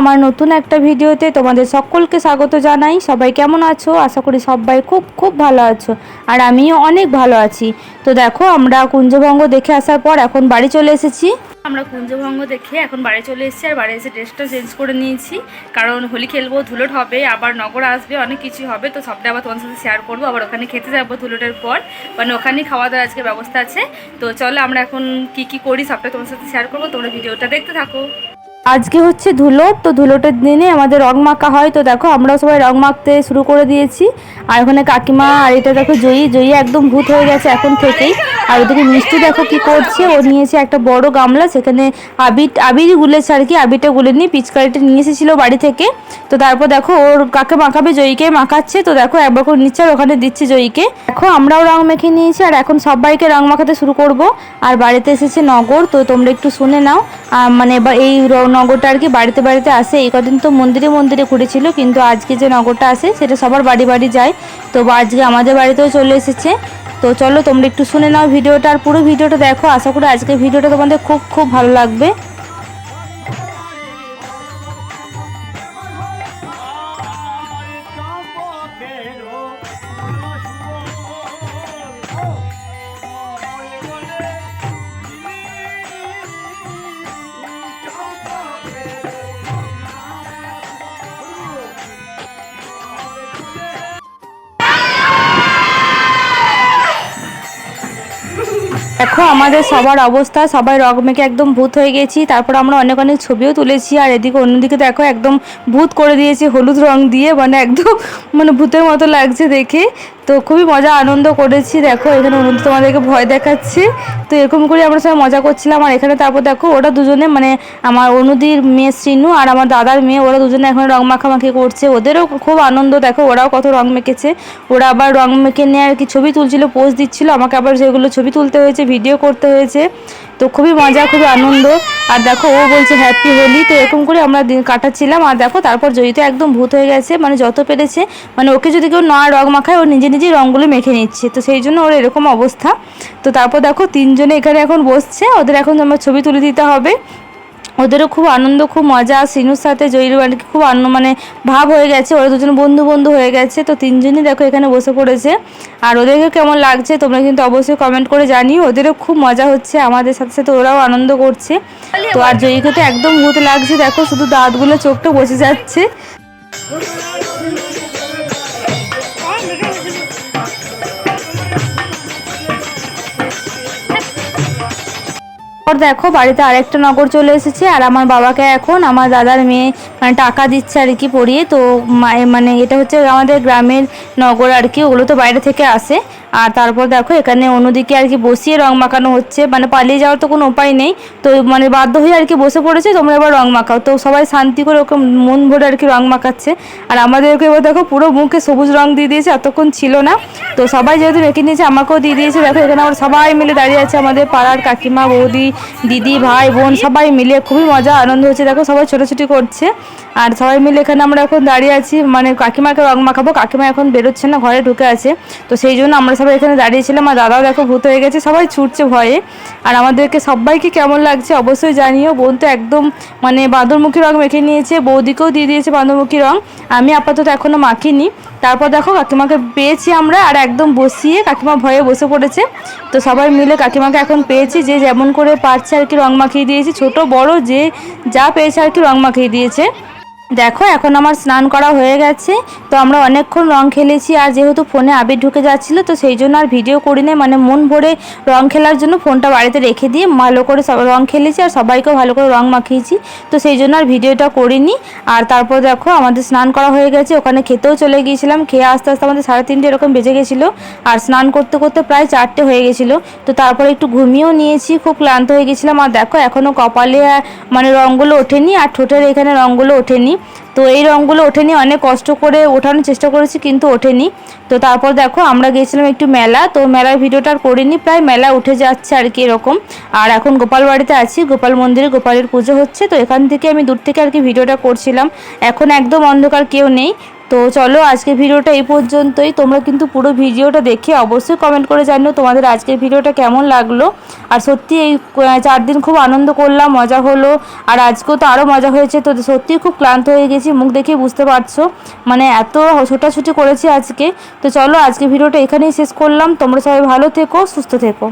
আমার নতুন একটা ভিডিওতে তোমাদের সকলকে স্বাগত জানাই। সবাই কেমন আছো? আশা করি সবাই খুব খুব ভালো আছো। আর আমিও অনেক ভালো আছি। তো দেখো, আমরা কুঞ্জভঙ্গ দেখে আসার পর এখন বাড়ি চলে এসেছি। আমরা কুঞ্জভঙ্গ দেখে এখন বাড়ি চলে এসেছি আর বাড়ি এসে ড্রেসটা চেঞ্জ করে নিয়েছি। কারণ হোলি খেলব, ধুলোট হবে, আবার নগর আসবে, অনেক কিছু হবে। তো সবটা আবার তোমার সাথে শেয়ার করব। আবার ওখানে খেতে যাব ধুলোটের পর। মানে ওখানেই খাওয়া দাওয়ার আজকে ব্যবস্থা আছে। তো চলো আমরা এখন কি কি করি সবটা তোমার সাথে শেয়ার করব। তোমরা ভিডিওটা দেখতে থাকো। আজকে হচ্ছে ধুলো, তো ধুলোটার দিনে আমাদের রং মাখা হয়, তো দেখো আমরাও সবাই রং মাখতে শুরু করে দিয়েছি। আর ওখানে কাকিমা আর এটা দেখো জয়ী জয়ী একদম ভূত হয়ে গেছে এখন থেকেই। আর ওদিকে মিষ্টি দেখো কি করছে? ও নিয়েছে একটা বড় গামলা, সেখানে আবির আবিরই গুলেছে আর কি, আবিরটা গুলে নিয়ে পিচকারিটা নিয়ে এসেছিল বাড়ি থেকে। তো তারপর দেখো ওর কাকে মাখাবে? জয়ীকে মাখাচ্ছে। তো দেখো একবার করে নিচ্ছে আর ওখানে দিচ্ছে জয়ীকে। দেখো আমরাও রং মেখে নিয়েছি আর এখন সবাইকে রং মাখাতে শুরু করব। আর বাড়িতে এসেছে নগর, তো তোমরা একটু শুনে নাও। মানে এই নগরটা আর কি বাড়িতে বাড়িতে আসে। এই কদিন তো মন্দিরে মন্দিরে ঘুরেছিল, কিন্তু আজকে যে নগরটা আসে, সেটা সবার বাড়ি বাড়ি যায়। তো আজকে আমাদের বাড়িতেও চলে এসেছে। তো চলো তোমরা একটু শুনে নাও ভিডিওটা আর পুরো ভিডিওটা দেখো। আশা করি আজকে ভিডিওটা তোমাদের খুব খুব ভালো লাগবে। দেখো, আমাদের সবার অবস্থা, সবাই রগ মেখে একদম ভূত হয়ে গেছি। তারপর আমরা অনেক অনেক ছবিও তুলেছি, আর এদিকে অন্যদিকে দেখো, একদম ভূত করে দিয়েছি হলুদ রং দিয়ে মানে একদম মানে ভূতের মতো লাগছে দেখে। তো খুবই মজা, আনন্দ করেছি। দেখো, এখানে অনুদি তোমাদেরকে ভয় দেখাচ্ছে। তো এরকম করে আমরা সবাই মজা করছিলাম, আর এখানে তারপর দেখো, ওরা দুজনে মানে আমার অনুদির মেয়ে শ্রীনু আর আমার দাদার মেয়ে, ওরা দুজনে এখন রং মাখামাখি করছে। ওদেরও খুব আনন্দ, দেখো, ওরাও কত রং মেখেছে। ওরা আবার রং মেখে নিয়ে আর কি ছবি তুলছিল পোজ দিচ্ছিল, আমাকে আবার যেগুলো ছবি তুলতে হয়েছে ভিডিও করতে হয়েছে। তো খুবই মজা, খুবই আনন্দ। আর দেখো, ও বলছে হ্যাপি হোলি তো এরকম করে আমরা দিন কাটাচ্ছিলাম। আর দেখো, তারপর জয়িতা একদম ভূত হয়ে গেছে মানে যত পেরেছে। মানে ওকে যদি কেউ না রং মাখায়, ও নিজে নিজেই রঙগুলো মেখে নিচ্ছে। তো সেই জন্য ওর এরকম অবস্থা। তো তারপর দেখো, তিনজনে এখানে এখন বসছে। ওদের এখন আমার ছবি তুলে দিতে হবে। ওদেরও খুব আনন্দ, খুব মজা। সিনুর সাথে জয়ীর বাড়িতে খুব আনন্দ মানে ভাব হয়ে গেছে। ওরা দুজন বন্ধু বন্ধু হয়ে গেছে। তো তিনজনই দেখো এখানে বসে পড়েছে। আর ওদেরকে কেমন লাগছে তোমরা কিন্তু অবশ্যই কমেন্ট করে জানিও। ওদেরও খুব মজা হচ্ছে, আমাদের সাথে সাথে ওরাও আনন্দ করছে। তো আর জয়ীকে তো একদম ভূত লাগছে। দেখো শুধু দাঁতগুলো, চোখটা বসে যাচ্ছে। তারপর দেখো, বাড়িতে আরেকটা নগর চলে এসেছে, আর আমার বাবাকে এখন আমার দাদার মেয়ে মানে টাকা দিচ্ছে আর কি পড়িয়ে। তো মানে এটা হচ্ছে আমাদের গ্রামের নগর আর কি, ওগুলো তো বাইরে থেকে আসে। আর তারপর দেখো, এখানে অন্যদিকে আর কি বসিয়ে রং মাখানো হচ্ছে মানে পালিয়ে যাওয়ার তো কোনো উপায় নেই। তো মানে বাধ্য হয়ে আর কি বসে পড়েছে, তোমরা এবার রং মাখাও। তো সবাই শান্তি করে ওকে মন ভরে আর কি রং মাখাচ্ছে। আর আমাদেরকে এবার দেখো, পুরো মুখে সবুজ রং দিয়ে দিয়েছে, এতক্ষণ ছিল না। তো সবাই যেহেতু মেখে নিয়েছে, আমাকেও দিয়ে দিয়েছে। দেখো, এখানে আমরা সবাই মিলে দাঁড়িয়ে আছে আমাদের পাড়ার কাকিমা, বৌদি দিদি, ভাই, বোন সবাই মিলে খুবই মজা, আনন্দ হচ্ছে। দেখো, সবাই ছোটাছুটি করছে। আর সবাই মিলে এখানে আমরা এখন দাঁড়িয়ে আছি। মানে কাকিমাকে রং মাখাবো। কাকিমা এখন বেরোচ্ছে না, ঘরে ঢুকে আছে। তো সেই জন্য আমরা সবাই এখানে দাঁড়িয়েছিলাম আর দাদাও দেখো ভূত হয়ে গেছে। সবাই ছুটছে ভয়ে। আর আমাদেরকে সবাইকে কেমন লাগছে অবশ্যই জানিও। বোন তো একদম মানে বাঁদরমুখী রং মেখে নিয়েছে। বৌদিকেও দিয়ে দিয়েছে বাঁদরমুখী রং। আমি আপাতত এখনও মাখিনি। তারপর দেখো কাকিমাকে পেয়েছি আমরা আর একদম বসিয়ে কাকিমা ভয়ে বসে পড়েছে। তো সবাই মিলে কাকিমাকে এখন পেয়েছি, যে যেমন করে পারছে আর কি রং মাখিয়ে দিয়েছি। ছোট, বড়, যে যা পেয়েছে আর কি রং মাখিয়ে দিয়েছে। দেখো, এখন আমার স্নান করা হয়ে গেছে। তো আমরা অনেকক্ষণ রং খেলেছি, আর যেহেতু ফোনে আবির ঢুকে যাচ্ছিল, তো সেই জন্য আর ভিডিও করি নাই। মানে মন ভরে রং খেলার জন্য ফোনটা বাড়িতে রেখে দিয়ে ভালো করে সব রং খেলেছি, আর সবাইকেও ভালো করে রং মাখিয়েছি। তো সেই জন্য আর ভিডিওটা করিনি। আর তারপর দেখো, আমাদের স্নান করা হয়ে গেছে। ওখানে খেতেও চলে গিয়েছিলাম। খেয়ে আস্তে আস্তে আমাদের সাড়ে তিনটে এরকম বেজে গেছিল। আর স্নান করতে করতে প্রায় চারটে হয়ে গেছিল। তো তারপরে একটু ঘুমিয়েও নিয়েছি, খুব ক্লান্ত হয়ে গেছিলাম। আর দেখো এখনও কপালে মানে রঙগুলো ওঠেনি, আর ঠোঁটের এখানে রঙগুলো ওঠেনি। তো এই রঙগুলো ওঠেনি, অনেক কষ্ট করে ওঠানোর চেষ্টা করেছি, কিন্তু ওঠেনি। তো তারপর দেখো, আমরা গিয়েছিলাম একটু মেলা, তো মেলার ভিডিওটা আর করিনি, প্রায় মেলা উঠে যাচ্ছে আর কি এরকম। আর এখন গোপাল বাড়িতে আছি, গোপাল মন্দিরে গোপালের পুজো হচ্ছে, তো এখান থেকে আমি দূর থেকে আর কি ভিডিওটা করছিলাম। এখন একদম অন্ধকার কেউ নেই তো চলো আজকের ভিডিওটা এই পর্যন্তই। তোমরা কিন্তু পুরো ভিডিওটা দেখে অবশ্যই কমেন্ট করে জানিও তোমাদের আজকের ভিডিওটা কেমন লাগল। আর সত্যি এই চার দিন খুব আনন্দ করলাম, মজা হলো। আর আজকেও তো আরও মজা হয়েছে, তো সত্যিই খুব ক্লান্ত হয়ে গেছি, মুখ দেখে বুঝতে পারছ। মানে এত ছোটাছুটি করেছি আজকে। তো চলো আজকে ভিডিওটা এখানেই শেষ করলাম। তোমরা সবাই ভালো থেকো, সুস্থ থেকো।